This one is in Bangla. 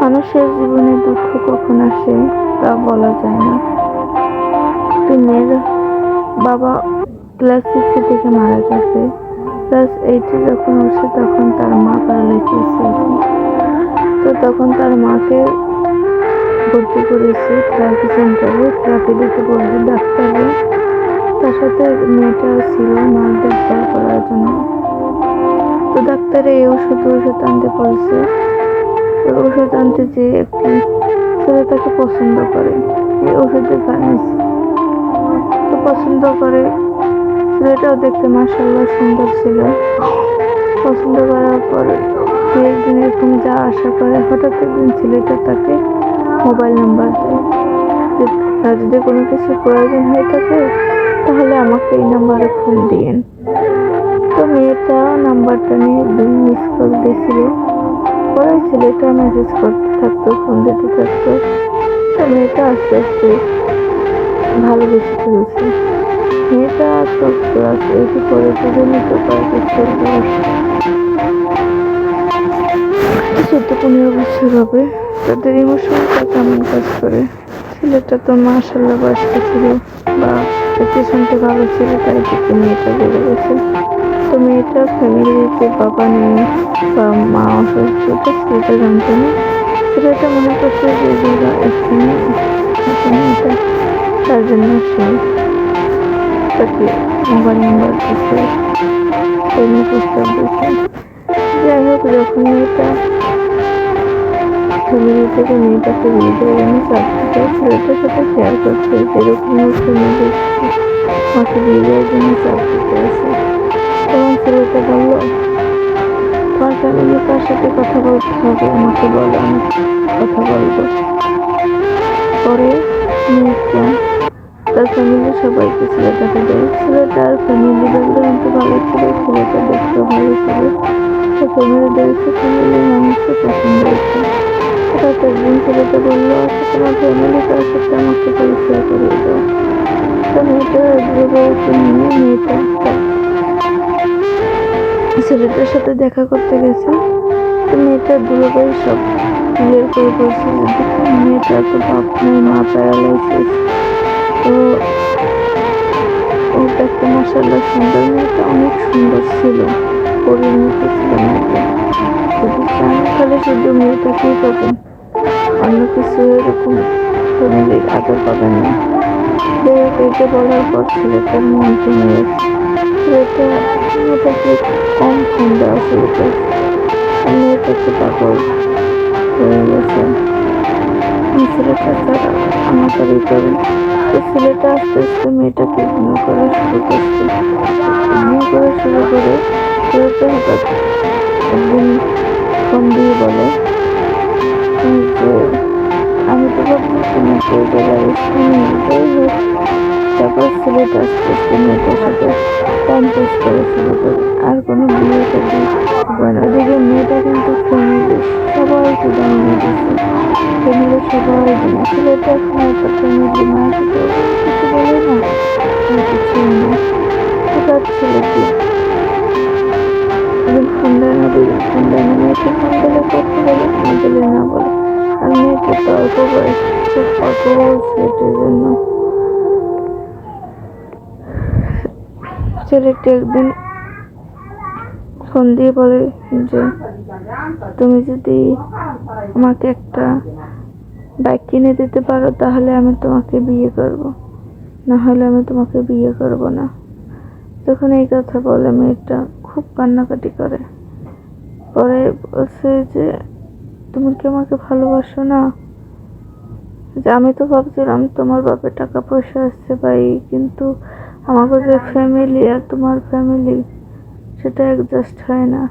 মানুষের জীবনে দুঃখ কখন আসে তা বলা যায় না। মেয়ের বাবা ক্লাস সিক্সে থেকে মারা গেছে। ক্লাস এইটে যখন উঠছে তখন তার মা প্যারালাইসিস তো তখন তার মাকে ভর্তি করেছে থেরাপি সেন্টারে থেরাপি দিতে বলছে, ডাক্তাররা, তার সাথে মেয়েটাও ছিল মার দেখভাল করার জন্য। তো ডাক্তারে এই ওষুধ ওষুধ আনতে বলছে ওষুধ আনতে যে একটি ছেলে তাকে পছন্দ করে। এই ওষুধের ফার্মেসি তো পছন্দ করে। ছেলেটাও দেখতে মাসাল্লাহ সুন্দর ছিল। পছন্দ করার পরে দু একদিন এরকম যা আশা করে হঠাৎ একদিন ছেলেটা তাকে মোবাইল নাম্বার দেয়। তার যদি কোনো কিছু প্রয়োজন হয়ে থাকে, তাহলে আমাকে এই নাম্বারে ফোন দিয়েন। তো মেয়েটা নাম্বারটা নিয়ে মিস কল দিয়েছিল। পরে ছেলেটা মেসেজ করতে থাকতো ফোন দিতে থাকতো। মেয়েটা আস্তে আস্তে ভালো বেশি ফেলছে। মেয়েটা তো ক্লাস এইটে পড়ে দুজনই তো কয়েক চোদ্দ পনেরো বছর হবে। তাদের ইমোশনটা কেমন কাজ করে? ছেলেটা তো মাসাল্লাহ বয়স্ক ছিল। বা পেছনটা ভালো ছিল, তাই থেকে মেয়েটা বেড়ে গেছে। তো মেয়েটার ফ্যামিলিতে বাবা নেই বা মা অসুস্থ তো ছেলেটা জানতো না। ছেলেটা মনে করছে যে যারা এখানে আছে মেয়েটা তার জন্য সে তাকে মোবাইল নাম্বার দিচ্ছে। প্রেমের প্রস্তাব দিচ্ছে যাই হোক, যখন মেয়েটা ফ্যামিলি থেকে মেয়েটাকে বিয়ে দেওয়ার জন্য চাকরিটা ছেলেটার সাথে শেয়ার করছে যেরকম ফ্যামিলি মাকে বিয়ে দেওয়ার জন্য চাকরিতে আছে তখন ছেলেটা বলল। তোমার ফ্যামিলি কার সাথে কথা বলতে হবে, আমাকে বলো, আমি কথা বলব। পরে মেয়েটা তার ফ্যামিলি সবাইকে ছেলেটাকে দেয় ছেলেটার ফ্যামিলি ব্যাকগ্রাউন্ড ভালো ছিল, ছেলেটা দেখতে ভালো ছিল। তো ফ্যামিলি দেখছে ফ্যামিলির মানুষকে পছন্দ হয়েছে। হঠাৎ একদিন ছেলেটা বলল আচ্ছা তোমার ফ্যামিলি কার সাথে আমাকে পরিচয় করিয়ে দাও। তো মেয়েটা দুর্বলকে নিয়ে মেয়েটা তার ছেলেটার সাথে দেখা করতে গেছে। তো মেয়েটা দুর্বল সব ক্লিয়ার করে বলছে যে মেয়েটা তো বাপ নেই মা প্যারালাইসিস। তো ওটা দেখতে মাসাল্লাহ সুন্দর, মেয়েটা অনেক সুন্দর ছিল পরির মতো ছিল মেয়েটা যদি চান তাহলে শুধু মেয়েটাকেই পাবেন অন্য কিছু এরকম ফ্যামিলির আদর পাবেন না। যাই হোক এটা বলার পর ছেলেটার মন ভেঙে গেছে। ছেলেটা মেয়েটাকে কম ফোন দেওয়া শুরু করেছে আর মেয়েটাকে পাগল হয়ে গেছে ছেলেটা ছাড়া আমাকে করেন তো ছেলেটা আস্তে আস্তে মেয়েটাকে ইগনোর করা শুরু করছে ইগনোর করা শুরু করে ছেলেটা হঠাৎ একদিন ফোন দিয়ে বলে যে আমি তো ভাবছি তোমাকে এই জায়গায় শুনি যাই হোক আস্তে আস্তে মেয়েটার সাথে পাস করা করে আর কোনো বিয়ে করবে? না। ওদিকে মেয়েটা কিন্তু ফ্যামিলি সবাইকে জানিয়ে দিচ্ছে। ফ্যামিলি সবাই জানে। ছেলেটা এখন একটা ফ্যামিলি মায়ের সাথে কিছু বলে না। কিছুই না। হঠাৎ ছেলেটি একদিন ফোন দেয় না দুদিন ফোন দেয় না মেয়েকে ফোন দিলে কথা বলে না দিলে না বলে। আর মেয়েটা তো অল্প বয়স খুব পাগল ছেলেটির জন্য ছেলেটি একদিন ফোন দিয়ে বলে যে, তুমি যদি আমাকে একটা বাইক কিনে দিতে পারো, তাহলে আমি তোমাকে বিয়ে করব। না হলে আমি তোমাকে বিয়ে করব না। তখন এই কথা বলে মেয়েটা খুব কান্নাকাটি করে। পরে বলছে যে, তুমি কি আমাকে ভালোবাসো না? যে, আমি তো ভাবছিলাম তোমার বাপের টাকা পয়সা আসছে ভাই, কিন্তু আমাকে যে ফ্যামিলি আর তোমার ফ্যামিলি সেটা অ্যাডজাস্ট হয় না।